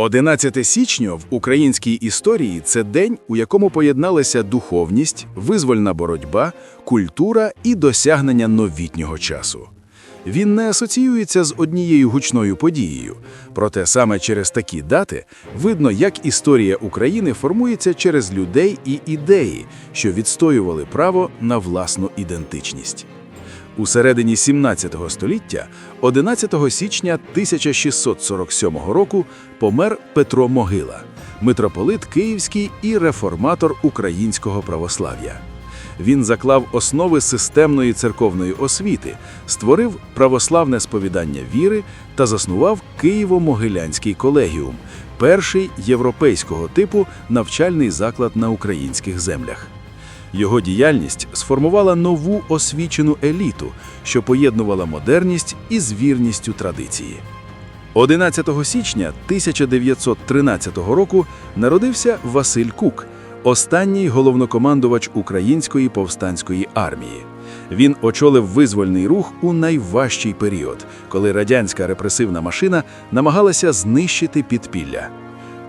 11 січня в українській історії це день, у якому поєдналися духовність, визвольна боротьба, культура і досягнення новітнього часу. Він не асоціюється з однією гучною подією, проте саме через такі дати видно, як історія України формується через людей і ідеї, що відстоювали право на власну ідентичність. У середині 17 століття, 11 січня 1647 року, помер Петро Могила, митрополит Київський і реформатор українського православ'я. Він заклав основи системної церковної освіти, створив православне сповідання віри та заснував Києво-Могилянський колегіум, перший європейського типу навчальний заклад на українських землях. Його діяльність сформувала нову освічену еліту, що поєднувала модерність із вірністю традиції. 11 січня 1913 року народився Василь Кук, останній головнокомандувач Української повстанської армії. Він очолив визвольний рух у найважчий період, коли радянська репресивна машина намагалася знищити підпілля.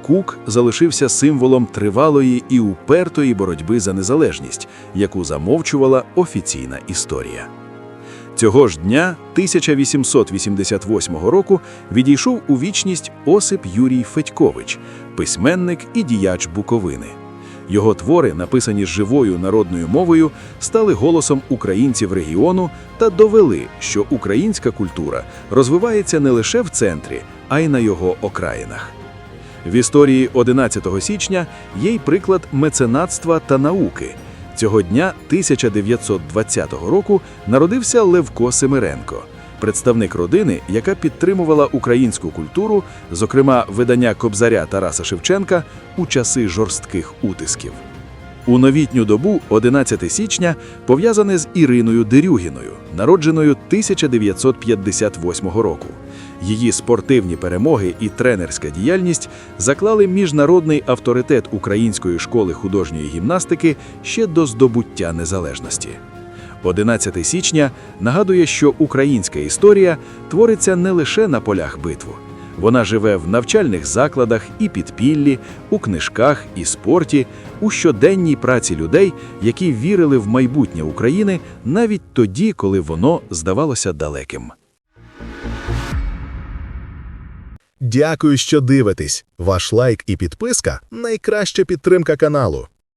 Кук залишився символом тривалої і упертої боротьби за незалежність, яку замовчувала офіційна історія. Цього ж дня, 1888 року, відійшов у вічність Осип Юрій Федькович, письменник і діяч Буковини. Його твори, написані живою народною мовою, стали голосом українців регіону та довели, що українська культура розвивається не лише в центрі, а й на його окраїнах. В історії 11 січня є й приклад меценатства та науки. Цього дня 1920 року народився Левко Семиренко, представник родини, яка підтримувала українську культуру, зокрема видання Кобзаря Тараса Шевченка у часи жорстких утисків. У новітню добу, 11 січня, пов'язане з Іриною Дерюгіною, народженою 1958 року. Її спортивні перемоги і тренерська діяльність заклали міжнародний авторитет Української школи художньої гімнастики ще до здобуття незалежності. 11 січня нагадує, що українська історія твориться не лише на полях битву. Вона живе в навчальних закладах і підпіллі, у книжках і спорті, у щоденній праці людей, які вірили в майбутнє України навіть тоді, коли воно здавалося далеким. Дякую, що дивитесь. Ваш лайк і підписка найкраща підтримка каналу.